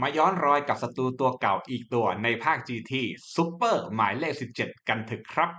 มาย้อนรอยกับศัตรูตัวเก่าอีกตัวในภาค GT Super หมายเลข 17 กันเถอะครับ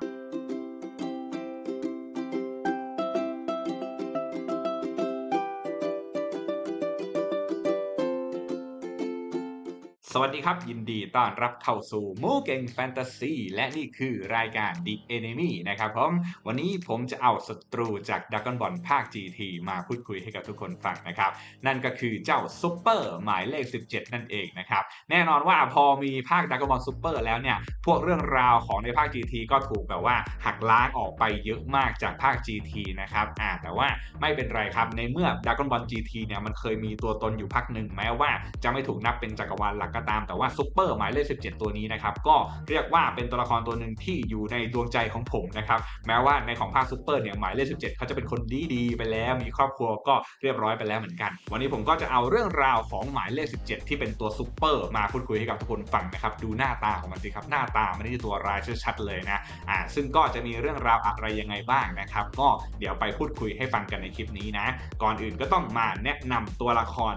สวัสดีครับ ยินดีต้อนรับเข้าสู่มูเก่งแฟนตาซีและนี่คือรายการ The Enemy นะครับผมวันนี้ผมจะเอาศัตรูจากดักกอนบอลภาค GT มาพูดคุยให้กับทุกคนฟังนะครับ นั่นก็คือเจ้าซุปเปอร์หมายเลข 17 นั่นเองนะครับ แน่นอนว่าพอมีภาคดักกอนบอลซุปเปอร์แล้วเนี่ย พวกเรื่องราวของในภาค GT ก็ถูกแบบว่าหักล้างออกไปเยอะมากจากภาค GT นะครับอ่าแต่ว่าไม่เป็นไรครับในเมื่อดักกอนบอล GT เนี่ยมันเคยมีตัวตนอยู่พักหนึ่งแม้ว่าจะไม่ถูกนับเป็นจักรวาลหลักก็ตามแต่ว่าซุปเปอร์หมายเลข 17 ตัวนี้นะครับก็เรียกว่าเป็นตัวละครตัวหนึ่งที่อยู่ในดวงใจของผมนะครับแม้ว่าในของภาคซุปเปอร์เนี่ยหมายเลข 17 เขาจะเป็นคนดีๆไปแล้วมีครอบครัวก็เรียบร้อยไปแล้วเหมือนกัน วันนี้ผมก็จะเอาเรื่องราวของหมายเลข 17 ที่เป็นตัวซุปเปอร์มาพูดคุยให้กับทุกคนฟังนะครับดูหน้าตาของมันสิครับหน้าตามันนี่ตัวรายชัดๆเลยนะอ่าซึ่งก็จะมีเรื่องราวอะไรยังไงบ้างนะครับก็เดี๋ยวไปพูดคุยให้ฟังกันในคลิปนี้นะ ก่อนอื่นก็ต้องมาแนะนำตัวละคร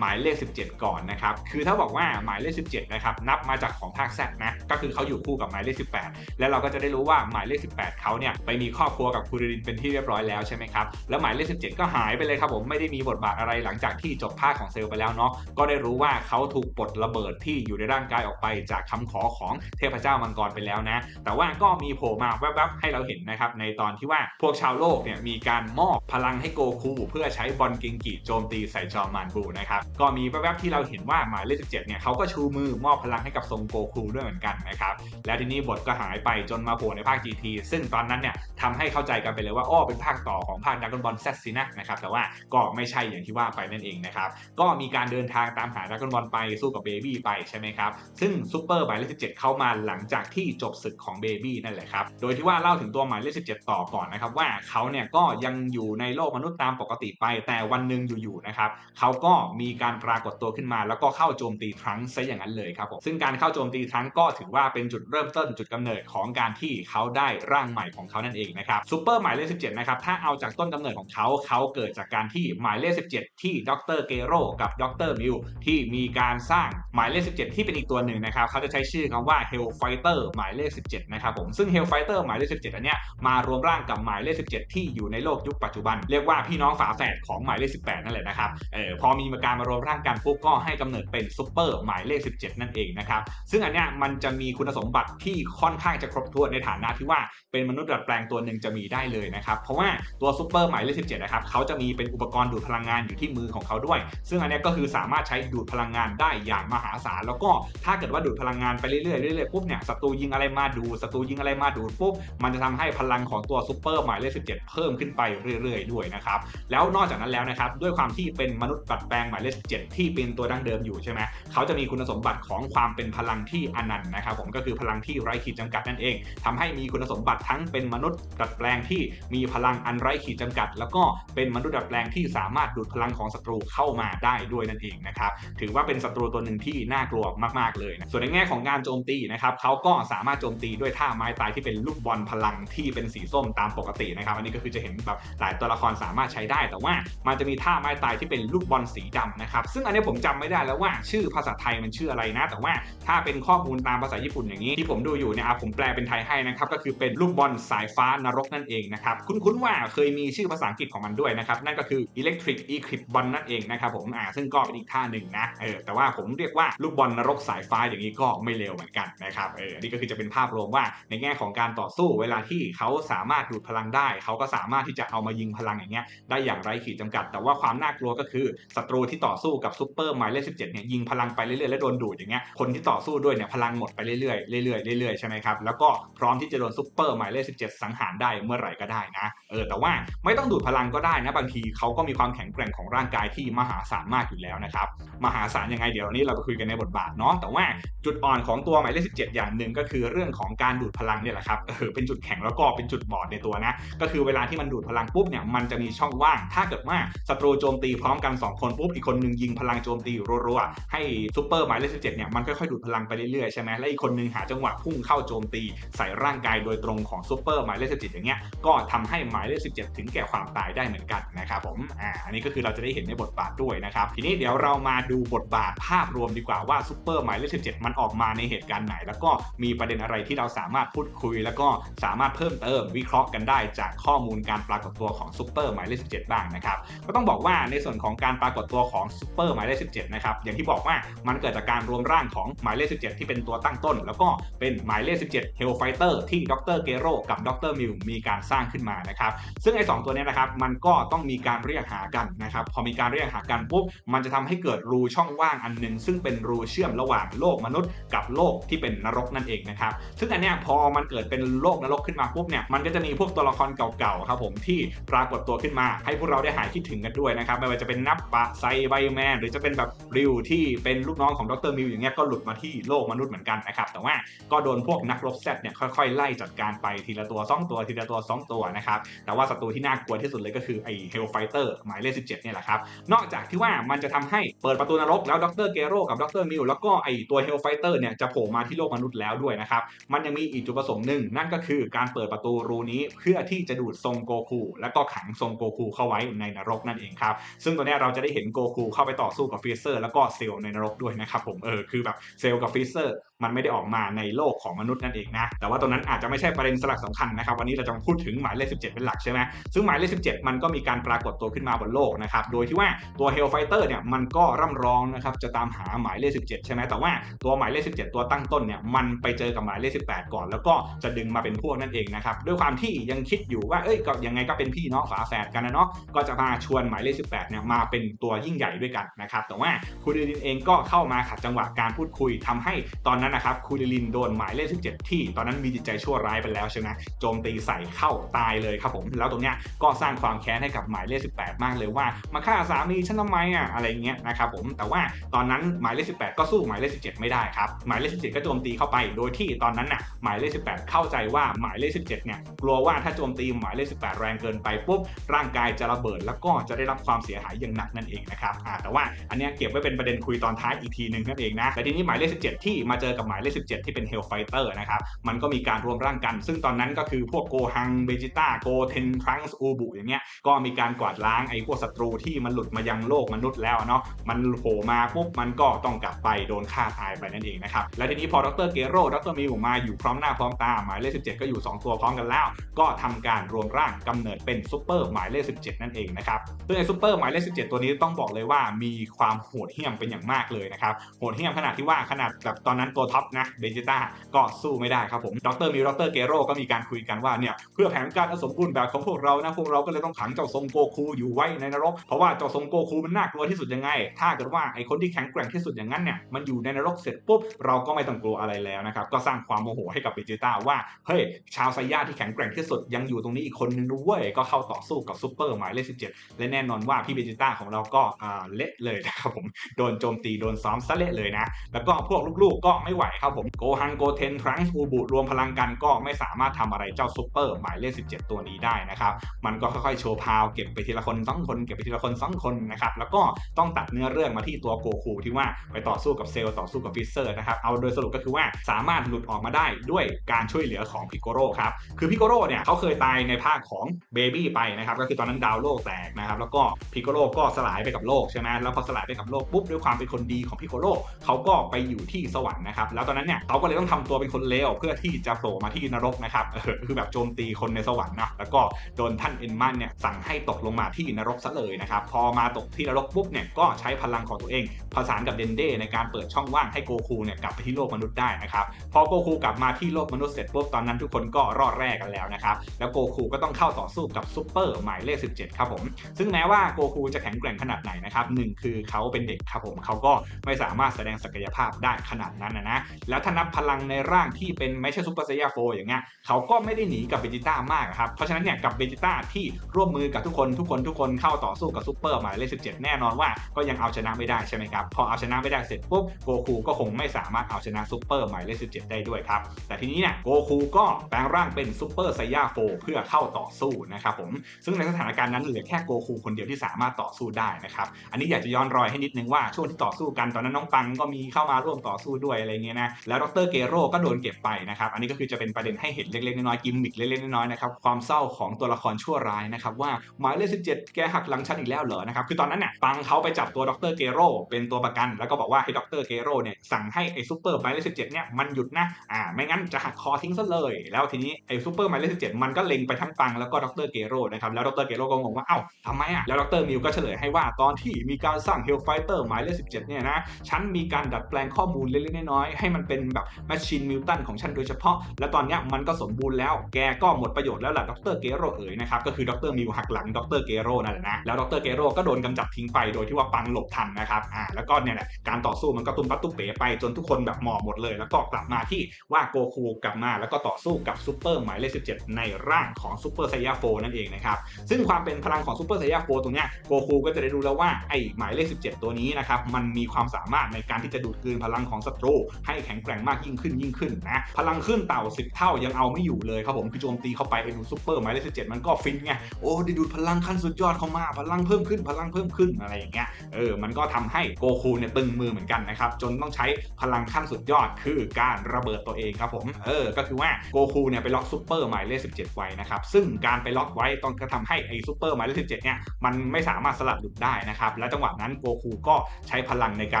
หมายเลข 17 ก่อนนะครับ คือถ้าบอกว่าหมายเลข 17 นะครับ นับมาจากของภาคแซนะ ก็คือเขาอยู่คู่กับหมายเลข 18 แล้วเราก็จะได้รู้ว่าหมายเลข 18 เขาเนี่ยไปมีครอบครัวกับคูรินเป็นที่เรียบร้อยแล้วใช่ไหมครับ แล้วหมายเลข 17 ก็หายไปเลยครับผม ไม่ได้มีบทบาทอะไรหลังจากที่จบภาคของเซลล์ไปแล้วเนาะ ก็ได้รู้ว่าเขาถูกปลดระเบิดที่อยู่ในร่างกายออกไปจากคำขอของเทพเจ้ามังกรไปแล้วนะ แต่ว่าก็มีโผล่มาแวบๆให้เราเห็นนะครับในตอนที่ว่าพวกชาวโลกเนี่ยมีการมอบพลังให้โกคูเพื่อใช้บอลกิงกิโจมตีใส่จอมมานบูนะครับก็มีแวบๆที่เราเห็นว่าหมายเลข 17 เนี่ยเขาก็ชูมือมอบพลังให้กับทรงโกคูด้วยเหมือนกันนะครับ แล้วทีนี้บทก็หายไปจนมาโผล่ในภาค GT ซึ่งตอนนั้นเนี่ยทำให้เข้าใจกันไปเลยว่าอ้อเป็นภาคต่อของภาคดักกอนบอลแซสินะนะครับ แต่ว่าก็ไม่ใช่อย่างที่ว่าไปนั่นเองนะครับ ก็มีการเดินทางตามหาดักกอนบอลไปสู้กับเบบี้ไปใช่ไหมครับ ซึ่งซูเปอร์หมายเลข 17 เข้ามาหลังจากที่จบศึกของเบบี้นั่นแหละครับ โดยที่ว่าเล่าถึงตัวหมายเลข 17 ต่อก่อนนะครับว่าเขาเนี่ยก็ยังอยู่ในโลกมนุษย์ตามปกติไป แต่วันหนึ่งอยู่ๆนะครับเขาก็มีการปรากฏตัวขึ้นมา แล้วก็เข้าโจมตีทรังก์ซะอย่างนั้นเลยครับผมซึ่งการเข้าโจมตีทรังก์ก็ถือว่าเป็นจุดเริ่มต้นจุดกำเนิดของการที่เขาได้ร่างใหม่ของเขานั่นเองนะครับซูเปอร์หมายเลข17นะครับถ้าเอาจากต้นกำเนิดของเขาเขาเกิดจากการที่หมายเลข 17 ที่ดรเกโรกับดรมิวที่มีการสร้างหมายเลข 17 ที่เป็นอีกตัวหนึ่งนะครับเขาจะใช้ชื่อคำว่า Hellfighter หมายเลข 17 นะครับผมซึ่ง Hellfighter หมายเลข 17 อันเนี้ยมารวมร่างกับหมายเลข 17 ที่อยู่ในโลกยุคปัจจุบัน เรียกว่าพี่น้องฝาแฝดของหมายเลข 18 นั่นแหละนะครับเออพอมีการมารวมร่างกันปุ๊บก็ให้กำเนิดเป็นซูเปอร์หมายเลข 17 นั่นเองนะครับ ซึ่งอันเนี้ยมันจะมีคุณสมบัติที่ค่อนข้างจะครบถ้วนในฐานะที่ว่าเป็นมนุษย์ดัดแปลงตัวหนึ่งจะมีได้เลยนะครับ เพราะว่าตัวซูเปอร์หมายเลข 17 นะครับเขาจะมีเป็นอุปกรณ์ดูดพลังงานอยู่ที่มือของเขาด้วย ซึ่งอันเนี้ยก็คือสามารถใช้ดูดพลังงานได้อย่างมหาศาลแล้วก็ถ้าเกิดว่าดูดพลังงานไปเรื่อยๆเรื่อยๆปุ๊บเนี่ยศัตรูยิงอะไรมาดูศัตรูยิงอะไรมาดูดปุ๊บมันจะทำให้พลังของตัวซูเปอร์หมายเลข 17 เพิ่มขึ้นไปเรื่อยๆ ด้วยนะครับแล้วนอกจากนั้นแล้วนะครับด้วยความที่เป็นมนุษย์ดัดแปลงหมายเลข7 ที่เป็นตัวดั้งเดิมอยู่ใช่ไหมเขาจะมีคุณสมบัติของความเป็นพลังที่อนันต์นะครับผมก็คือพลังที่ไร้ขีดจำกัดนั่นเองทำให้มีคุณสมบัติทั้งเป็นมนุษย์ดัดแปลงที่มีพลังอันไร้ขีดจำกัด แล้วก็เป็นมนุษย์ดัดแปลงที่สามารถดูดพลังของศัตรูเข้ามาได้ด้วยนั่นเองนะครับถือว่าเป็นศัตรูตัวหนึ่งที่น่ากลัวมากๆเลยนะส่วนในแง่ของการโจมตีนะครับเขาก็สามารถโจมตีด้วยท่าไม้ตายที่เป็นลูกบอลพลังที่เป็นสีส้มตามปกตินะครับอันนี้ก็คือจะเห็นแบบหลายตัวละครสามารถใช้ได้ แต่ว่ามันจะมีท่าไม้ตายที่เป็นลูกบอลสีดำนะครับซึ่งอันนี้ผมจำไม่ได้แล้วว่าชื่อภาษาไทยมันชื่ออะไรนะ แต่ว่าถ้าเป็นข้อมูลตามภาษาญี่ปุ่นอย่างนี้ที่ผมดูอยู่เนี่ยผมแปลเป็นไทยให้นะครับก็คือเป็นลูกบอลสายฟ้านรกนั่นเองนะครับคุ้นๆว่าเคยมีชื่อภาษาอังกฤษของมันด้วยนะครับนั่นก็คือ electric eclipse ball นั่นเองนะครับผมอ่าซึ่งก็เป็นอีกท่าหนึ่งนะเออแต่ว่าผมเรียกว่าลูกบอลนรกสายฟ้าอย่างนี้ก็ไม่เร็วเหมือนกันนะครับเออนี่ก็คือจะเป็นภาพรวมว่าในแง่ของการต่อสู้เวลาที่เขาสามารถดูดพลังได้ เขาก็สามารถที่จะเอามายิงพลังอย่างเงี้ยได้อย่างไรขีดจำกัด แต่ว่าความน่ากลัวก็คือศัตรูที่ต่อสู้กับซูเปอร์หมายเลข17เนี่ยยิงพลังไปเรื่อยๆแล้วโดนดูดอย่างเงี้ยคนที่ต่อสู้ด้วยเนี่ยพลังหมดไปเรื่อยๆเรื่อยๆเรื่อยๆใช่ไหมครับแล้วก็พร้อมที่จะโดนซูเปอร์หมายเลข17สังหารได้เมื่อไหร่ก็ได้นะเออแต่ว่าไม่ต้องดูดพลังก็ได้นะบางทีเขาก็มีความแข็งแกร่งของร่างกายที่มหาศาลมากอยู่แล้วนะครับมหาศาลยังไงเดี๋ยวนี้เราไปคุยกันในบทบาทเนาะแต่ว่าจุดอ่อนของตัวหมายเลข17อย่างหนึ่งก็คือเรื่องของการดูดพลังเนี่ยแหละครับเออเป็นจุดแข็งแล้วก็เป็นจุดบอดในตัวนะก็คือเวลาที่มันดูดพลังปุ๊บเนี่ยมันจะมีช่องว่าง ถ้าเกิดว่าศัตรูโจมตีพร้อมกัน 2 คนปุ๊บอีกคนคนหนึ่งยิงพลังโจมตีอยู่รัวๆให้ซูเปอร์หมายเลข17เนี่ยมันค่อยๆดูดพลังไปเรื่อยๆใช่ไหมและอีกคนหนึงหาจังหวะพุ่งเข้าโจมตีใส่ร่างกายโดยตรงของซูเปอร์หมายเลข17อย่างเงี้ยก็ทำให้หมายเลข17ถึงแก่ความตายได้เหมือนกันนะครับผมอ่าอันนี้ก็คือเราจะได้เห็นในบทบาทด้วยนะครับทีนี้เดี๋ยวเรามาดูบทบาทภาพรวมดีกว่าว่าซูเปอร์หมายเลข17มันออกมาในเหตุการณ์ไหน แล้วก็มีประเด็นอะไรที่เราสามารถพูดคุย แล้วก็สามารถเพิ่มเติมวิเคราะห์กันได้จากข้อมูลการปรากฏตัวของซูเปอร์หมายเลข17บ้างนะครับก็ต้องบอกว่าในส่วนของการปรากฏตัวของซูเปอร์หมายเลข 17 นะครับ อย่างที่บอกว่ามันเกิดจากการรวมร่างของหมายเลข 17 ที่เป็นตัวตั้งต้น แล้วก็เป็นหมายเลข 17 Hellfighter ที่ดรเกโรกับดรมิวมีการสร้างขึ้นมานะครับ ซึ่งไอ้สตัวนี้นะครับมันก็ต้องมีการเรียกหากันนะครับ พอมีการเรียกหากันปุ๊บมันจะทำให้เกิดรูช่องว่างอันหนึ่งซึ่งเป็นรูเชื่อมระหว่างโลกมนุษย์ กับโลกที่เป็นนรกนั่นเองนะครับ ซึ่งอันเนี้ยพอมันเกิดเป็นโลกนรกขึ้นมาปุ๊บเนี่ยมันก็จะมีพวกตัวละครเก่าๆครับผมที่ปรากฏตัวขึ้นมา ให้พวกเราได้หายคิดถึงกันด้วยนะครับไม่ว่าจะเป็นนับปะไซไบแมนหรือจะเป็นแบบริวที่เป็นลูกน้องของดรมิวอย่างเงี้ยก็หลุดมาที่โลกมนุษย์เหมือนกันนะครับแต่ว่าก็โดนพวกนักรบแซดเนี่ยค่อยๆ ไล่จัดการไปทีละตัวสองตัวทีละตัวสองตัวนะครับแต่ว่าศัตรูที่น่ากลัวที่สุดเลยก็คือไอ้เฮลไฟเตอร์หมายเลข17เนี่ยแหละครับนอกจากที่ว่ามันจะทำให้เปิดประตูนรกแล้วดรเกโรกับดรมิวแล้วก็ไอตัวเฮลไฟเตอร์เนี่ยจะโผล่มาที่โลกมนุษย์แล้วด้วยนะครับมันยังมีอีกจุดประสงค์หนึ่งนั่นก็คือการเปิดประตูรูนี้เพื่อที่จะดูดทรงโกคู แล้วก็ขังทรงโกคูเข้าไว้ในนรกนั่นเองครับซึ่งตัวนี้เราจะได้เห็นโกคูเข้าไปต่อสู้กับฟรีเซอร์แล้วก็เซลในนรกด้วยนะครับผมเออคือแบบเซลกับฟรีเซอร์มันไม่ได้ออกมาในโลกของมนุษย์นั่นเองนะ แต่ว่าตรงนั้นอาจจะไม่ใช่ประเด็นสลักสำคัญนะครับ วันนี้เราจะมาพูดถึงหมายเลข 17 เป็นหลักใช่ไหมซึ่งหมายเลข 17 มันก็มีการปรากฏตัวขึ้นมาบนโลกนะครับ โดยที่ว่าตัว Hellfighter เนี่ยมันก็ร่ำร้องนะครับจะตามหาหมายเลข 17 ใช่ไหมแต่ว่าตัวหมายเลข 17 ตัวตั้งต้นเนี่ยมันไปเจอกับหมายเลข 18 ก่อน แล้วก็จะดึงมาเป็นพวกนั่นเองนะครับด้วยความที่ยังคิดอยู่ว่าเอ้ยก็ยังไงก็เป็นพี่น้องฝาแฝดกันนะเนาะก็จะมาชวนหมายเลข 18 เนี่ยมาเป็นตัวยิ่งใหญ่ด้วยกันนะครับแต่ว่าคูเดลินเองก็เข้ามาขัดจังหวะการพูดคุยทำให้ตอนนั้นนะครับคูเดลินโดนหมายเลข17ที่ ตอนนั้นมีจิตใจชั่วร้ายไปแล้วใช่ไหมโจมตีใส่เข้าตายเลยครับผม แล้วตรงเนี้ยก็สร้างความแค้นให้กับหมายเลข18 มากเลยว่ามาฆ่าสามีฉันทำไมอะอะไรเงี้ยนะครับผมแต่ว่าตอนนั้นหมายเลข18 ก็สู้หมายเลข17 ไม่ได้ครับหมายเลข17 ก็โจมตีเข้าไป โดยที่ตอนนั้นน่ะหมายเลข18 เข้าใจว่าหมายเลข17เนี่ยกลัวว่าถ้าโจมตีหมายเลข18 แรงเกินไปปุ๊บร่างกายจะระเบิด แล้วก็จะได้รับความเสียหายอย่างหนักนั่นเองนะครับแต่ว่าอันเนี้ยเก็บไว้เป็นประเด็นคุยตอนท้ายอีกทีหนึ่งนั่นเองนะแต่ทีนี้หมายเลข17 ที่มาเจอกับหมายเลข 17 ที่เป็น Hellfighter นะครับ มันก็มีการรวมร่างกัน ซึ่งตอนนั้นก็คือพวกโกฮังเบจิต้าโกเทนทรังส์อูบุอย่างเงี้ยก็มีการกวาดล้างไอ้พวกศัตรูที่มันหลุดมายังโลกมนุษย์แล้วเนาะมันโผล่มาปุ๊บมันก็ต้องกลับไปโดนฆ่าตายไปนั่นเองนะครับและทีนี้พอดรเกโรดรมิวมาอยู่พร้อมหน้าพร้อมตาหมายเลข 17 ก็อยู่ 2 ตัวพร้อมกันแล้ว ก็ทำการรวมร่างกำเนิดเป็นซูเปอร์หมายเลข 17 นั่นเองนะครับซึ่งไอ้ซูเปอร์หมายเลข 17 ตัวนี้ต้องบอกเลยว่ามีความโหดเหี้ยมเป็นอย่างมากเลยนะครับโหดเหี้ยมขนาดที่ว่าขนาดแบบตอนนั้นตัวท็อปนะเบจิต้าก็สู้ไม่ได้ครับผมดรมิวดรเกโรก็มีการคุยกันว่าเนี่ยเพื่อแผนการอสมบูรณ์แบบของพวกเรานะพวกเราก็เลยต้องขังเจ้าทรงโกคูอยู่ไว้ในนรก เพราะว่าเจ้าทรงโกคูมันน่ากลัวที่สุดยังไง ถ้าเกิดว่าไอคนที่แข็งแกร่งที่สุดอย่างนั้นเนี่ยมันอยู่ในนรกเสร็จปุ๊บเราก็ไม่ต้องกลัวอะไรแล้วนะครับก็สร้างความโมโหให้กับเบจิต้าว่าเฮ้ยชาวไซย่าที่แข็งแกร่งที่สุดยังอยู่ตรงนี้อีกคนนึงด้วยก็เข้าต่อสู้กับซูเปอร์หมายเลข17และแน่นอนว่าพี่เบจิต้าของเราก็อ่าเละเลยนะครับผมโดนโจมตีโดนซ้อมซะเละเลยนะแล้วก็พวกลูกๆก็ไม่ไหวครับผมโกฮังโกเทนทรังส์อูบุรวมพลังกันก็ไม่สามารถทำอะไรเจ้าซูเปอร์หมายเลข 17 ตัวนี้ได้นะครับ มันก็ค่อยๆโชว์พาวเก็บไปทีละคนสองคนเก็บไปทีละคนสองคนนะครับแล้วก็ต้องตัดเนื้อเรื่องมาที่ตัวโกคูที่ว่าไปต่อสู้กับเซลล์ต่อสู้กับฟิเซอร์นะครับเอาโดยสรุปก็คือว่าสามารถหลุดออกมาได้ด้วยการช่วยเหลือของพิโกโรครับคือพิโกโร่เนี่ยเขาเคยตายในภาคของเบบี้ไปนะครับก็คือตอนนั้นดาวโลกแตกนะครับแล้วก็พิโกโร่ก็สลายไปกับโลกใช่ไหมแล้วพอสลายไปกับโลกปุ๊บด้วยความเป็นคนดีของพิโกโร่เขาก็ไปอยู่ที่สวรรค์นะครับแล้วตอนนั้นเนี่ยเขาก็เลยต้องทำตัวเป็นคนเลวเพื่อที่จะโผล่มาที่นรกนะครับคือแบบโจมตีคนในสวรรค์นะแล้วก็โดนท่านเอ็นมันเนี่ยสั่งให้ตกลงมาที่นรกซะเลยนะครับพอมาตกที่นรกปุ๊บเนี่ยก็ใช้พลังของตัวเองผสานกับเดนเดในการเปิดช่องว่างให้โกคูเนี่ยกลับไปที่โลกมนุษย์ได้นะครับพอโกคูกลับมาที่โลกมนุษย์เสร็จปุ๊บตอนนั้นทุกคนก็รอดแรกกันแล้วนะครับแล้วโกคูก็ต้องเข้าต่อสู้กับซูเปอร์หมายเลข 17 ครับผม ซึ่งแม้ว่าโกคูจะแข็งแกร่งขนาดไหนนะครับหนึ่งคือเขาเป็นเด็กครับผมเขาก็ไม่สามารถแสดงศักยภาพได้ขนาดนั้นนะะแล้วถ้านับพลังในร่างที่เป็นไม่ใช่ซูเปอร์ไซยาโฟอย่างเงี้ยเขาก็ไม่ได้หนีกับเบจิต้ามากครับเพราะฉะนั้นเนี่ยกับเบจิต้าที่ร่วมมือกับทุกคนทุกคนทุกคนเข้าต่อสู้กับซูเปอร์หมายเลข17แน่นอนว่าก็ยังเอาชนะไม่ได้ใช่ไหมครับพอเอาชนะไม่ได้เสร็จปุ๊บโกคูก็คงไม่สามารถเอาชนะซูเปอร์หมายเลข17ได้ด้วยครับแต่ทีนี้เนี่ยโกคูก็แปลงร่างเป็นซูเปอร์ไซยาโฟเพื่อเข้าต่อสู้นะครับผมซึ่งในสถานการณ์นั้นเหลือแค่โกคูคนเดียวที่สามารถต่อสู้ได้นะครับอันนี้อยากจะย้อนรอยให้นิดนึงว่าช่วงที่ต่อสู้กันตอนนั้นน้องปังก็มีเข้ามาร่วมต่อสู้ด้วยอะไรเงี้ยนะแล้วดรเกโรก็โดนเก็บไปนะครับอันนี้ก็คือจะเป็นประเด็นให้เห็นเล็กๆน้อยๆกิมมิคเล็กๆน้อยๆนะครับความเศร้าของตัวละครชั่วร้ายนะครับว่าหมายเลข17แกหักหลังฉันอีกแล้วเหรอนะครับคือตอนนั้นเนี่ยปังเขาไปจับตัวดรเกโรเป็นตัวประกัน แล้วก็บอกว่าให้ดรเกโรเนี่ยสั่งให้ไอ้ซูเปอร์หมายเลข17เจ็ดเนี่ยมันหยุดนะอ่าไม่งั้นจะหักคอทิ้งซะเลย แล้วทีนี้ไอ้ซูเปอร์หมายเลข17มันก็เล็งไปทั้งปังแล้วก็ดรเกโรนะครับแล้วดรเกโรก็งงว่าเอ้าทำไมอะแล้วดรมิวก็เฉลยให้ว่าตอนที่มีการสร้างเฮลไฟเตอร์หมายเลข17เนี่ยนะฉันมีการดัดแปลงข้อมูลเล็กๆน้อยๆให้มันเป็นแบบแมชชีนมิวตันของฉันโดยเฉพาะ และตอนนี้มันก็สมบูรณ์แล้ว แกก็หมดประโยชน์แล้วล่ะดรเกโรเอ๋ยนะครับ ก็คือดรมิวหักหลังดรเกโรนั่นแหละนะ แล้วดรเกโรก็โดนกำจัดทิ้งไปโดยที่ว่าปังหลบทันนะครับ อ่า แล้วก็เนี่ยแหละการต่อสู้มันก็ตุ้มปัดตุ้มเป๋ไปจนทุกคนแบบหมอบหมดเลย แล้วก็กลับมาที่ว่าโกคูกลับมา แล้วก็ต่อสู้กับซูเปอร์หมายเลข17 ในร่างของซูเปอร์ไซยาโฟนั่นเองนะครับซึ่งความเป็นพลังของซูเปอร์ไซยาโฟตรงเนี้ยโกคูก็จะได้รู้แล้วว่าไอ้หมายเลข 17 ตัวนี้นะครับมันมีความสามารถในการที่จะดูดกลืนพลังของศัตรูให้แข็งแกร่งมากยิ่งขึ้นยิ่งขึ้นนะพลังขึ้นเต่า 10 เท่ายังเอาไม่อยู่เลยครับผมคือโจมตีเข้าไปไอ้หนูซูเปอร์หมายเลข17มันก็ฟินไงโอ้ดูดพลังขั้นสุดยอดเข้ามาพลังเพิ่มขึ้นพลังเพิ่มขึ้นอะไรอย่างเงี้ยเออมันก็ทำให้โกคูเนี่ยตึงมือเหมือนกันนะครับจนต้องใช้พลังขั้นสุดยอดคือการระเบิดตัวเองครับผมเออก็คือว่าโกคูเนี่ยไปล็อกซูเปอร์หมายเลข17ไว้นะครับซึ่งการไปล็อกไว้ต้องกระทำให้ไอ้ซูเปอร์หมายเลข17เนี่ยมันไม่สามารถสลัดหลุดได้นะครับและจังหวะนั้นโกคูก็ใช้พลังในกา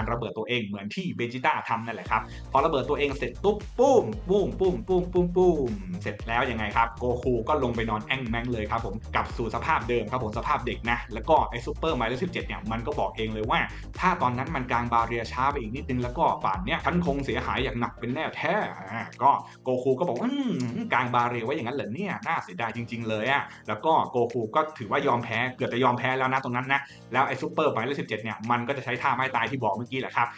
รระเบิดตัวเองเหมือนที่เบจิต้าทำนั่นแหละครับพอระเบิดตัวเองเสร็จปุ๊บปุ้มปุ้มปุ้มปุ้มปุ้มปุ้มเสร็จแล้วยังไงครับโกคูก็ลงไปนอนแอ่งแมงเลยครับผมกลับสู่สภาพเดิมครับผมสภาพเด็กนะแล้วก็ไอ้ซูเปอร์หมายเลข17เนี่ยมันก็บอกเองเลยว่า ถ้าตอนนั้นมันกลางบาเรียช้าไปอีกนิดนึงแล้วก็ป่านเนี้ยฉันคงเสียหายอย่างหนักเป็นแน่แท้ก็โกคูก็บอกอืมกลางบาเรียไว้อย่างนั้นเหรอเนี่ยน่าเสียดายจริง ๆ เลยอะแล้วก็โกคูก็ถือว่ายอมแพ้เกือบจะยอมแพ้แล้วนะตรงนั้นนะแล้วไอ้ซูเปอร์หมายเลข17เนี่ยมันก็จะใช้ท่าไม้ตายที่บอกเมื่อกี้แหละครับ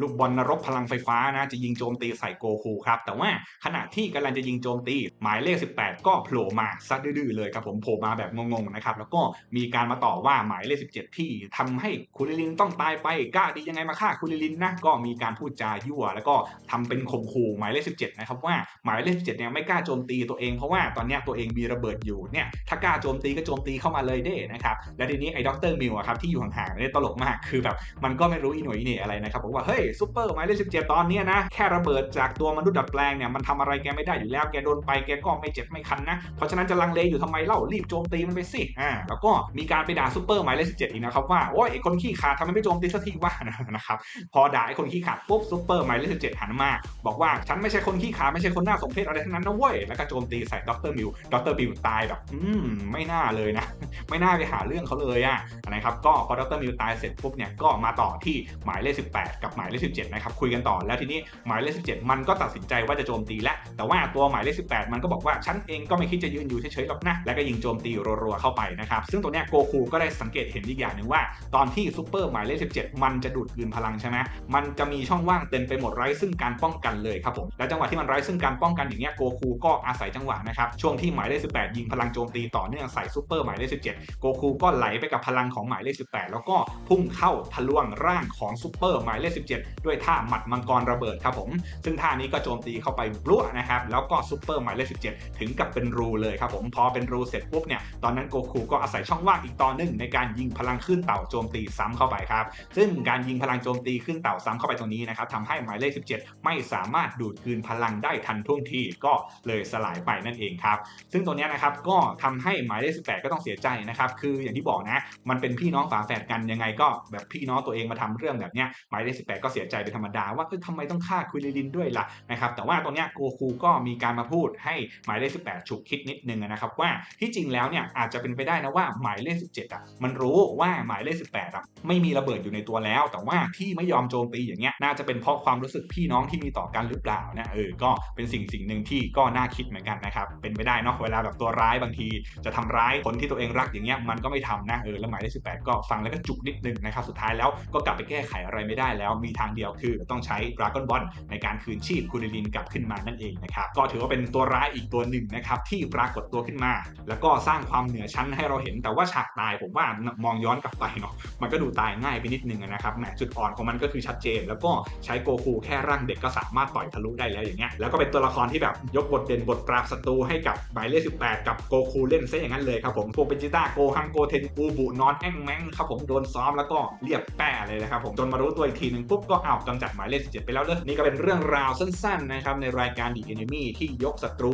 ลูกบอลนรกพลังไฟฟ้านะจะยิงโจมตีใส่โกคูครับ แต่ว่าขณะที่กำลังจะยิงโจมตี หมายเลข 18 ก็โผล่มาซัดดื้อๆเลยครับผมโผล่มาแบบงงๆนะครับแล้วก็มีการมาต่อว่าหมายเลข 17 ที่ทำให้คุริลินต้องตายไปกล้าดียังไงมาฆ่าคุริลินนะก็มีการพูดจายั่ว แล้วก็ทำเป็นข่มขู่หมายเลข 17 นะครับว่าหมายเลข 17 เนี่ยไม่กล้าโจมตีตัวเองเพราะว่าตอนนี้ตัวเองมีระเบิดอยู่เนี่ยถ้ากล้าโจมตีก็โจมตีเข้ามาเลยเด้นะครับและทีนี้ไอ้ด็อกเตอร์มิวอะครับที่อยู่ห่างๆเนี่ยตลกมากคือแบบมันก็ไม่รู้อีหน่วยอีเน่อะไรนะครับบอกว่าเฮ้ยซูเปอร์หมายเลข17ตอนนี้นะ แค่ระเบิดจากตัวมนุษย์ดัดแปลงเนี่ยมันทำอะไรแกไม่ได้อยู่แล้วแกโดนไปแกก็ไม่เจ็บไม่คันนะ เพราะฉะนั้นจะลังเลอยู่ทำไมเล่ารีบโจมตีมันไปสิอ่าแล้วก็มีการไปด่าซูเปอร์หมายเลข17อีกนะครับว่าโอ้ยไอคนขี้ขาดทำไมไม่โจมตีสักทีวะนะครับพอด่าไอคนขี้ขาดปุ๊บซูเปอร์หมายเลข17หันมาบอกว่าฉันไม่ใช่คนขี้ขาดไม่ใช่คนน่าสมเพชอะไรทั้งนั้นนะเว้ยแล้วก็โจมตีใส่ดรมิวดรมิวตายแบบอืมไม่น่าเลยนะ ไม่น่าไปหาเรื่องเขาเลยอะนะครับก็พอดรมิวตายเสร็จปุ๊บเนี่ยก็มาต่อที่หมายเลข18 กับหมายเลข 17 นะครับคุยกันต่อแล้วทีนี้หมายเลข 17 มันก็ตัดสินใจว่าจะโจมตีแล้วแต่ว่าตัวหมายเลข 18 มันก็บอกว่าฉันเองก็ไม่คิดจะยืนอยู่เฉยๆหรอกนะแล้วก็ยิงโจมตีรัวๆเข้าไปนะครับซึ่งตัวเนี้ยโกคูก็ได้สังเกตเห็นอีกอย่างหนึ่งว่า ตอนที่ซูเปอร์หมายเลข 17 มันจะดูดกลืนพลังใช่ไหมมันจะมีช่องว่างเต็มไปหมดไร้ซึ่งการป้องกันเลยครับผมและจังหวะที่มันไร้ซึ่งการป้องกันอย่างเงี้ยโกคูก็อาศัยจังหวะนะครับช่วงที่หมายเลข 18 ยิงพลังโจมตีต่อเนื่องใส่ซูเปอร์หมายเลข 17 โกคูก็ไหลไปกับพลังของหมายเลข 18 แล้วก็พุ่งเข้าทะลวงร่างของซูเปอร์หมายเลข 17ด้วยท่าหมัดมังกรระเบิดครับผม ซึ่งท่านี้ก็โจมตีเข้าไปรั่วนะครับ แล้วก็ซูเปอร์หมายเลข17 ถึงกับเป็นรูเลยครับผมพอเป็นรูเสร็จปุ๊บเนี่ยตอนนั้นโกคูก็อาศัยช่องว่างอีกตอนหนึ่งในการยิงพลังขึ้นเต่าโจมตีซ้ำเข้าไปครับ ซึ่งการยิงพลังโจมตีขึ้นเต่าซ้ำเข้าไปตรงนี้นะครับทำให้หมายเลข 17 ไม่สามารถดูดคืนพลังได้ทันท่วงทีก็เลยสลายไปนั่นเองครับ ซึ่งตัวนี้นะครับก็ทำให้หมายเลข 18 ก็ต้องเสียใจนะครับ คืออย่างที่บอกนะ มันเป็นพี่น้องฝาแฝดกันยังไงก็แบบพี่น้องตัวเองมาทำเรื่องแบบเนี้ยหมายเลข 18 ก็เสียใจเป็นธรรมดาว่าเอ้ยทำไมต้องฆ่าคุยลินด้วยล่ะนะครับแต่ว่าตรงเนี้ยโกคูก็มีการมาพูดให้หมายเลข 18 ฉุกคิดนิดนึงนะครับว่าที่จริงแล้วเนี่ยอาจจะเป็นไปได้นะว่าหมายเลข 17อะมันรู้ว่าหมายเลข 18อะไม่มีระเบิดอยู่ในตัวแล้ว แต่ว่าที่ไม่ยอมโจมตีอย่างเงี้ยน่าจะเป็นเพราะความรู้สึกพี่น้องที่มีต่อกันหรือเปล่านะเออก็เป็นสิ่งสิ่งหนึ่งที่ก็น่าคิดเหมือนกันนะครับเป็นไปได้เนาะเวลาแบบตัวร้ายบางทีจะทำร้ายคนที่ตัวเองรักอย่างเงี้ยมันก็ไม่ทำนะเออแล้วหมายเลข 18 ก็ฟังแล้วก็จุกนิดนึงนะครับสุดท้ายแล้วก็กลับไปแก้ไขอะไรไม่ได้แล้วมีทางเดียวคือต้องใช้ดราก้อนบอลในการคืนชีพคูเดลินกลับขึ้นมานั่นเองนะครับก็ถือว่าเป็นตัวร้ายอีกตัวหนึ่งนะครับที่ปรากฏตัวขึ้นมา แล้วก็สร้างความเหนือชั้นให้เราเห็นแต่ว่าฉากตายผมว่ามองย้อนกลับไปเนาะมันก็ดูตายง่ายไปนิดนึงนะครับแหมจุดอ่อนของมันก็คือชัดเจน แล้วก็ใช้โกคูแค่ร่างเด็กก็สามารถต่อยทะลุได้แล้วอย่างเงี้ยแล้วก็เป็นตัวละครที่แบบยกบทเด่นบทปราบศัตรูให้กับหมายเลข18 กับโกคูเล่นซะอย่างนั้นเลยครับผมพวกเบจิต้าโกฮังโกเทนอูบุนอนแองแมงครับผมโดนซ้อมแล้วก็เรียบแป้เลยนะครับผมจนมารู้ตัวอีกทีหนึ่งปุ๊บก็เอากำจัดหมายเลข17 ไปแล้วเลยนี่ก็เป็นเรื่องราวสั้นๆนะครับในรายการดีเอ n นมี่ที่ยกศัตรู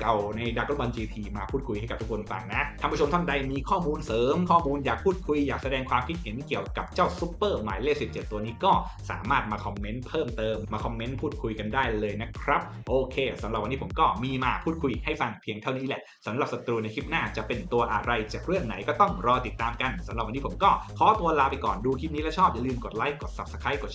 เก่าๆในดักบอลจีทีมาพูดคุยให้กับทุกคนฟังนะท่านผู้ชมท่านใดมีข้อมูลเสริม ข้อมูลอยากพูดคุยอยากแสดงความคิดเห็นเกี่ยวกับเจ้าซุปเปอร์หมายเลข17 ตัวนี้ก็สามารถมาคอมเมนต์เพิ่มเติมมาคอมเมนต์พูดคุยกันได้เลยนะครับโอเคสำหรับวันนี้ผมก็มีมาพูดคุยให้ฟังเพียงเท่านี้แหละสำหรับศัตรูในคลิปหน้าจะเป็นตัวอะไรจากเรื่องไหนก็ต้องรอติดตามกันสำหรับวันนี้ผมก็ขอตัวลาไปก่อนดูคลิปนี้แล้วชอบอย่าลืมกดไลค์กด subscribe กด